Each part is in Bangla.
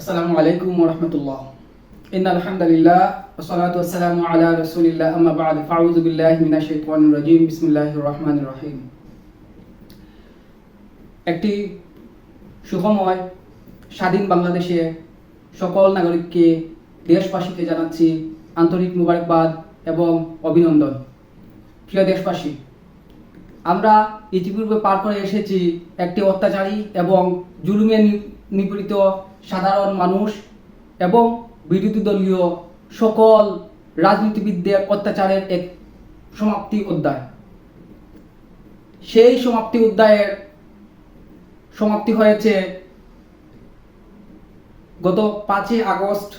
আসসালামু আলাইকুম রহমতুল্লাহ ইন আলহামদুলিল্লাহ والصلاة والسلام على رسول الله أما بعد فأعوذ بالله من الشيطان الرجيم بسم الله الرحمن الرحيم একটি সুখময় স্বাধীন বাংলাদেশে সকল নাগরিককে দেশবাসীকে জানাচ্ছি আন্তরিক মুবারকবাদ এবং অভিনন্দন প্রিয় দেশবাসী আমরা ইতিপূর্বে পার করে এসেছি একটি অত্যাচারী এবং জুলুমে নি- নিপীড়িত সাধারণ মানুষ এবং বিরোধী দলীয় সকল রাজনীতিবিদদের অত্যাচারের এক সমাপ্তি অধ্যায়। সেই সমাপ্তি অধ্যায়ের সমাপ্তি হয়েছে গত পাঁচই আগস্ট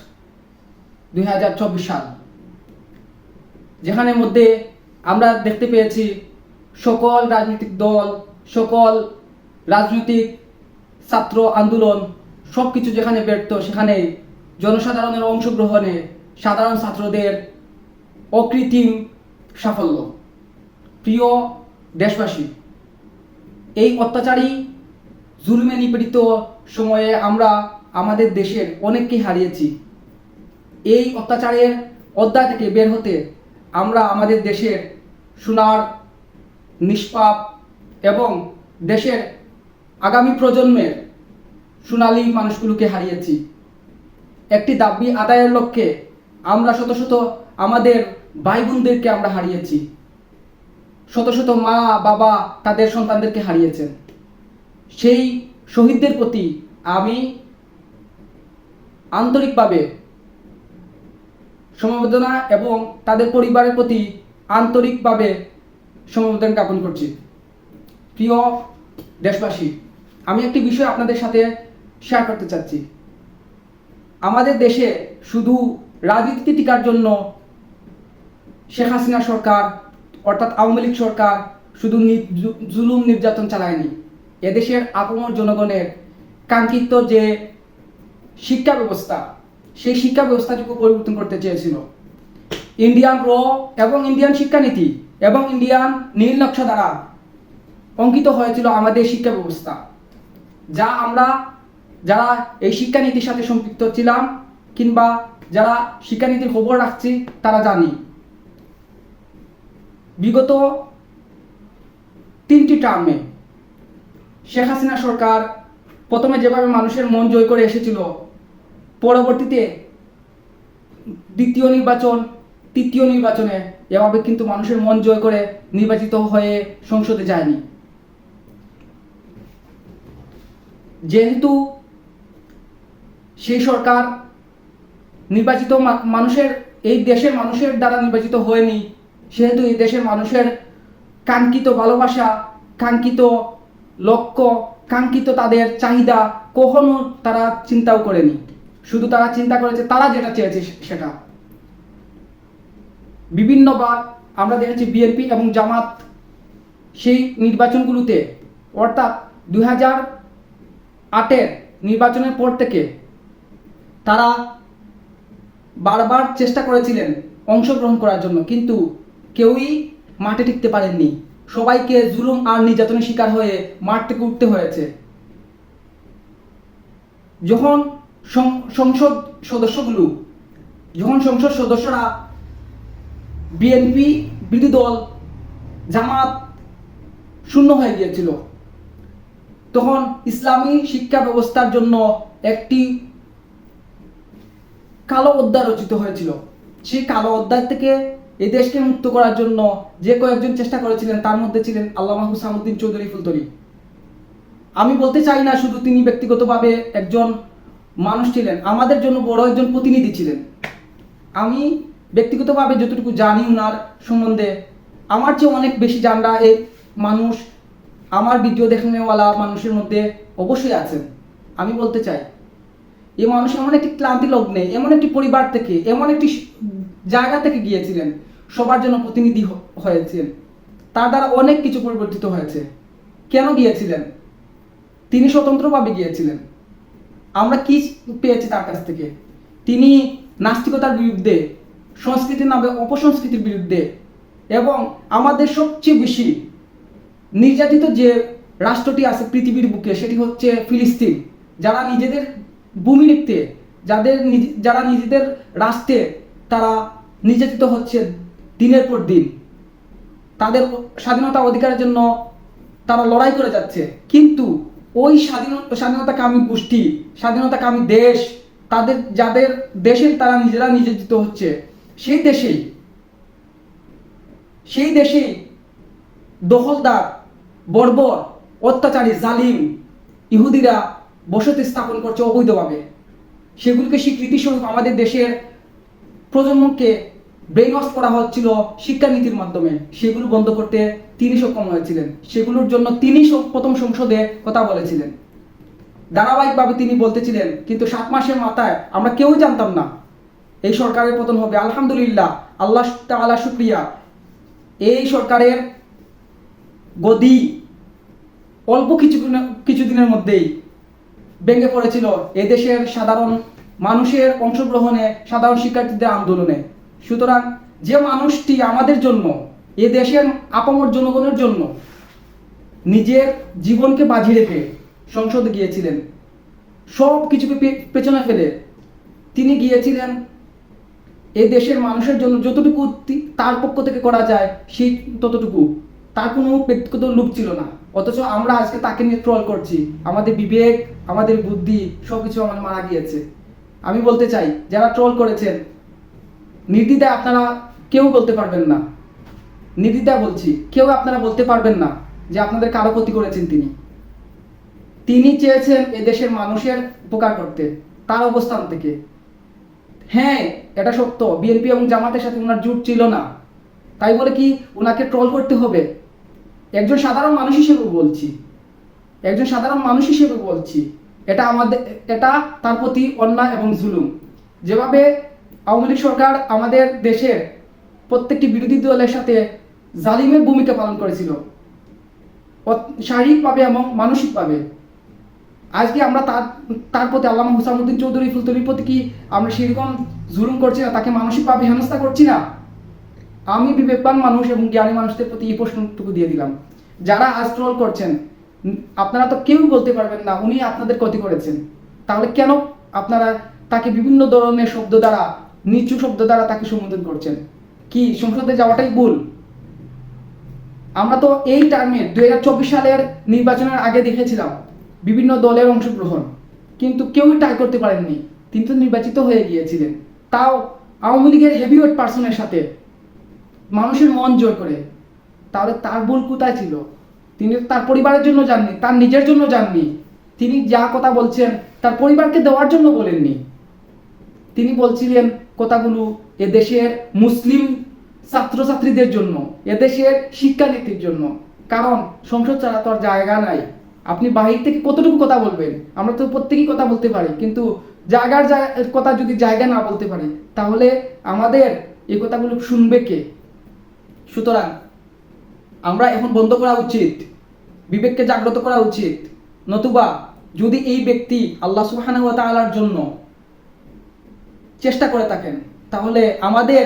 দুই হাজার চব্বিশ সাল যেখানে মধ্যে আমরা দেখতে পেয়েছি সকল রাজনৈতিক দল, সকল রাজনৈতিক ছাত্র আন্দোলন সব কিছু যেখানে ব্যর্থ, সেখানে জনসাধারণের অংশগ্রহণে সাধারণ ছাত্রদের অকৃত্রিম সাফল্য। প্রিয় দেশবাসী, এই অত্যাচারী, জুলুমে নিপীড়িত সময়ে আমরা আমাদের দেশের অনেককেই হারিয়েছি। এই অত্যাচারের অধ্যায় থেকে বের হতে আমরা আমাদের দেশের সোনার, নিষ্পাপ এবং দেশের আগামী প্রজন্মের সোনালী মানুষগুলোকে হারিয়েছি। একটি দাবি আদায়ের লক্ষ্যে আমরা শত শত আমাদের ভাই বোনদেরকে আমরা হারিয়েছি। শত শত মা, বাবা তাদের সন্তানদেরকে হারিয়েছেন। সেই শহীদদের প্রতি আমি আন্তরিকভাবে সমবেদনা এবং তাদের পরিবারের প্রতি আন্তরিকভাবে সমবেদনা জ্ঞাপন করছি। প্রিয় দেশবাসী, আমি একটি বিষয় আপনাদের সাথে শেয়ার করতে চাচ্ছি। আমাদের দেশে শুধু রাজনীতি টিকার জন্য শেখ হাসিনা সরকার, অর্থাৎ আওয়ামী লীগ সরকার শুধু জুলুম নির্যাতন চালায়নি। এদেশের আপমর জনগণের কাঙ্ক্ষিত যে শিক্ষা ব্যবস্থা, সেই শিক্ষা ব্যবস্থাটুকু পরিবর্তন করতে চেয়েছিল। ইন্ডিয়ান র এবং ইন্ডিয়ান শিক্ষানীতি এবং ইন্ডিয়ান নীল নকশা দ্বারা অঙ্কিত হয়েছিল আমাদের শিক্ষা ব্যবস্থা, যা আমরা যারা এই শিক্ষানীতির সাথে সম্পৃক্ত ছিলাম কিংবা যারা শিক্ষানীতির খবর রাখছি, তারা জানি। বিগত তিনটি টার্মে শেখ হাসিনা সরকার প্রথমে যেভাবে মানুষের মন জয় করে এসেছিল, পরবর্তীতে দ্বিতীয় নির্বাচন, তৃতীয় নির্বাচনে এভাবে কিন্তু মানুষের মন জয় করে নির্বাচিত হয়ে সংসদে যায়নি। যেহেতু সেই সরকার নির্বাচিত মানুষের, এই দেশের মানুষের দ্বারা নির্বাচিত হয়নি। সেহেতু এই দেশের মানুষের কাঙ্ক্ষিত ভালোবাসা, কাঙ্ক্ষিত লক্ষ্য, কাঙ্ক্ষিত তাদের চাহিদা কখনো তারা চিন্তাও করেনি। শুধু তারা চিন্তা করেছে, তারা যেটা চেয়েছে সেটা। বিভিন্নবার আমরা দেখেছি বিএনপি এবং জামাত সেই নির্বাচনগুলোতে, অর্থাৎ দুই হাজার আটের নির্বাচনের পর থেকে তারা বারবার চেষ্টা করেছিলেন অংশগ্রহণ করার জন্য, কিন্তু কেউই মাঠে টিকতে পারেননি। সবাইকে জুলুম আর নির্যাতনের শিকার হয়ে মাঠ থেকে উঠতে হয়েছে। যখন সংসদ সদস্যগুলো, যখন সংসদ সদস্যরা বিএনপি বিরোধী দল, জামাত শূন্য হয়ে গিয়েছিল, তখন ইসলামী শিক্ষা ব্যবস্থার জন্য একটি কালো অধ্যায় রচিত হয়েছিল। সেই কালো অধ্যায় থেকে এই দেশকে মুক্ত করার জন্য যে কয়েকজন চেষ্টা করেছিলেন, তার মধ্যে ছিলেন আল্লামা হুসামুদ্দিন চৌধুরী ফুলতরি আমি বলতে চাই না শুধু তিনি ব্যক্তিগতভাবে একজন মানুষ ছিলেন, আমাদের জন্য বড় একজন প্রতিনিধি ছিলেন। আমি ব্যক্তিগতভাবে যতটুকু জানি ওনার সম্বন্ধে, আমার চেয়ে অনেক বেশি জানরা এই মানুষ, আমার ভিডিও দেখানেওয়ালা মানুষের মধ্যে অবশ্যই আছেন। আমি বলতে চাই এই মানুষ এমন একটি ক্লান্তি লগ্নে, এমন একটি পরিবার থেকে, এমন একটি জায়গা থেকে গিয়েছিলেন, সবার জন্য প্রতিনিধি হ- হয়েছেন। তার দ্বারা অনেক কিছু পরিবর্তিত হয়েছে। কেন গিয়েছিলেন? তিনি স্বতন্ত্রভাবে গিয়েছিলেন। আমরা কি পেয়েছি তার কাছ থেকে? তিনি নাস্তিকতার বিরুদ্ধে, সংস্কৃতির নামে অপসংস্কৃতির বিরুদ্ধে এবং আমাদের সবচেয়ে বেশি নির্যাতিত যে রাষ্ট্রটি আছে পৃথিবীর বুকে, সেটি হচ্ছে ফিলিস্তিন। যারা নিজেদের ভূমি লিখতে যাদের যারা নিজেদের রাষ্ট্রে তারা নির্যাতিত হচ্ছে দিনের পর দিন। তাদের স্বাধীনতা অধিকারের জন্য তারা লড়াই করে যাচ্ছে। কিন্তু ওই স্বাধীন স্বাধীনতাকামী গোষ্ঠী স্বাধীনতাকামী দেশ, তাদের, যাদের দেশের তারা নিজেরা নির্যাতিত হচ্ছে, সেই দেশেই সেই দেশেই দখলদার, বর্বর, অত্যাচারী, জালিম ইহুদিরা বসতি স্থাপন করছে অবৈধভাবে। সেগুলিকে স্বীকৃতি স্বরূপ আমাদের দেশের প্রজন্মকে ব্রেন ওয়াশ করা হচ্ছিল শিক্ষানীতির মাধ্যমে। সেগুলো বন্ধ করতে তিনি সক্ষম হয়েছিলেন। সেগুলোর জন্য তিনি প্রথম সংসদে কথা বলেছিলেন। ধারাবাহিকভাবে তিনি বলতেছিলেন, কিন্তু সাত মাসের মাথায় আমরা কেউ জানতাম না। এই সরকারের পতন হবে। আলহামদুলিল্লাহ, আল্লাহ তাআলা শুক্রিয়া। এই সরকারের গদি অল্প কিছু কিছুদিনের মধ্যেই ভেঙে পড়েছিল এদেশের সাধারণ মানুষের অংশগ্রহণে সাধারণ শিক্ষার্থীদের আন্দোলনে। সুতরাং যে মানুষটি আমাদের জন্য, এ দেশের আপামর জনগণের জন্য নিজের জীবনকে বাজি রেখে সংসদে গিয়েছিলেন সব কিছুকে পেছনে ফেলে তিনি গিয়েছিলেন এ দেশের মানুষের জন্য যতটুকু তার পক্ষ থেকে করা যায়, সেই ততটুকু। তার কোনো ব্যক্তিগত লোক ছিল না। অথচ আমরা আজকে তাকে নিয়ে ট্রল করছি। আমাদের বিবেক, আমাদের বুদ্ধি সব কিছু আমাদের মারা গিয়েছে। আমি বলতে চাই, যারা ট্রল করেছেন, নির্দ্বিধায় আপনারা কেউ বলতে পারবেন না। নির্দ্বিধায় বলছি, কেউ আপনারা বলতে পারবেন না যে আপনাদের কারও ক্ষতি করেছেন তিনি। তিনি চেয়েছেন এ দেশের মানুষের উপকার করতে, তার অবস্থান থেকে। হ্যাঁ এটা সত্য, বিএনপি এবং জামাতের সাথে ওনার জুট ছিল না। তাই বলে কি, ওনাকে ট্রল করতে হবে? একজন সাধারণ মানুষ হিসেবে বলছি। একজন সাধারণ মানুষ হিসেবে বলছি। এটা আমাদের, এটা তার প্রতি অন্যায় এবং জুলুম। যেভাবে আওয়ামী লীগ সরকার আমাদের দেশের প্রত্যেকটি বিরোধী দলের সাথে জালিমের ভূমিকা পালন করেছিল। শারীরিকভাবে এবং মানসিকভাবে। আজকে আমরা তার তার প্রতি আল্লামা হুসামুদ্দিন চৌধুরী ফুলতলির প্রতি কি আমরা সেরকম জুলুম করছি না, তাকে মানসিকভাবে হেনস্থা করছি না? আমি বিবেকবান মানুষ এবং জ্ঞানী মানুষদের প্রতি এই প্রশ্নটুকু দিয়ে দিলাম। যারা আজ ট্রল করছেন, আপনারা তো কেউ বলতে পারবেন না, উনি আপনাদের ক্ষতি করেছেন। তাহলে কেন আপনারা তাকে বিভিন্ন ধরনের শব্দ দ্বারা, নিচু শব্দ দ্বারা তাকে সম্বোধন করছেন? কি, সংসদে যাওয়াটাই ভুল? আমরা তো এই টার্মে দুই হাজার চব্বিশ সালের নির্বাচনের আগে দেখেছিলাম, বিভিন্ন দলের অংশগ্রহণ। কিন্তু কেউই ট্রাই করতে পারেননি। তিনি তো নির্বাচিত হয়ে গিয়েছিলেন। তাও আওয়ামী লীগের হেভিওয়েট পার্সনের সাথে মানুষের মন জোর করে। তাহলে তার ভুল কোথায় ছিল? তিনি তার পরিবারের জন্য যাননি, তার নিজের জন্য যাননি। তিনি যা কথা বলছেন, তার পরিবারকে দেওয়ার জন্য বলেননি। তিনি বলছিলেন, কথাগুলো এদেশের মুসলিম ছাত্রছাত্রীদের জন্য এদেশের শিক্ষানীতির জন্য। কারণ সংসদ ছাড়া তো আর জায়গা নাই। আপনি বাহির থেকে কতটুকু কথা বলবেন? আমরা তো প্রত্যেকেই কথা বলতে পারি, কিন্তু জায়গার কথা যদি জায়গা না বলতে পারি, তাহলে আমাদের এই কথাগুলো শুনবে কে? সুতরাং আমরা এখন বন্ধ করা উচিত, বিবেককে জাগ্রত করা উচিত। নতুবা যদি এই ব্যক্তি আল্লাহ সুবহানাহু ওয়া তাআলার জন্য চেষ্টা করে থাকেন, তাহলে আমাদের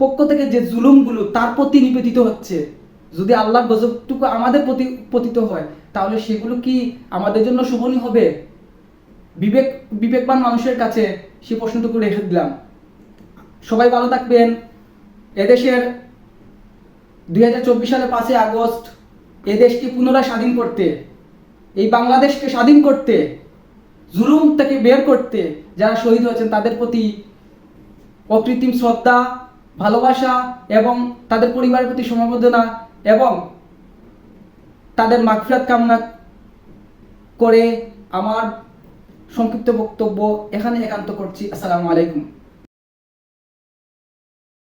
পক্ষ থেকে যে জুলুমগুলো তার প্রতি নিবেদিত হচ্ছে, যদি আল্লাহর গজবটুকু আমাদের প্রতি পতিত হয়, তাহলে সেগুলো কি আমাদের জন্য শোভনীয় হবে? বিবেক, বিবেকবান মানুষের কাছে সে প্রশ্নটুকু রেখে দিলাম। সবাই ভালো থাকবেন। এদেশের দুই হাজার চব্বিশ সালে পাঁচই আগস্ট এ দেশকে পুনরায় স্বাধীন করতে, এই বাংলাদেশকে স্বাধীন করতে, জুলুম থেকে বের করতে যারা শহীদ হয়েছেন তাদের প্রতি অকৃত্রিম শ্রদ্ধা, ভালোবাসা এবং তাদের পরিবারের প্রতি সমবেদনা এবং তাদের মাগফিরাত কামনা করে আমার সংক্ষিপ্ত বক্তব্য এখানে একান্ত করছি। আসসালামু আলাইকুম।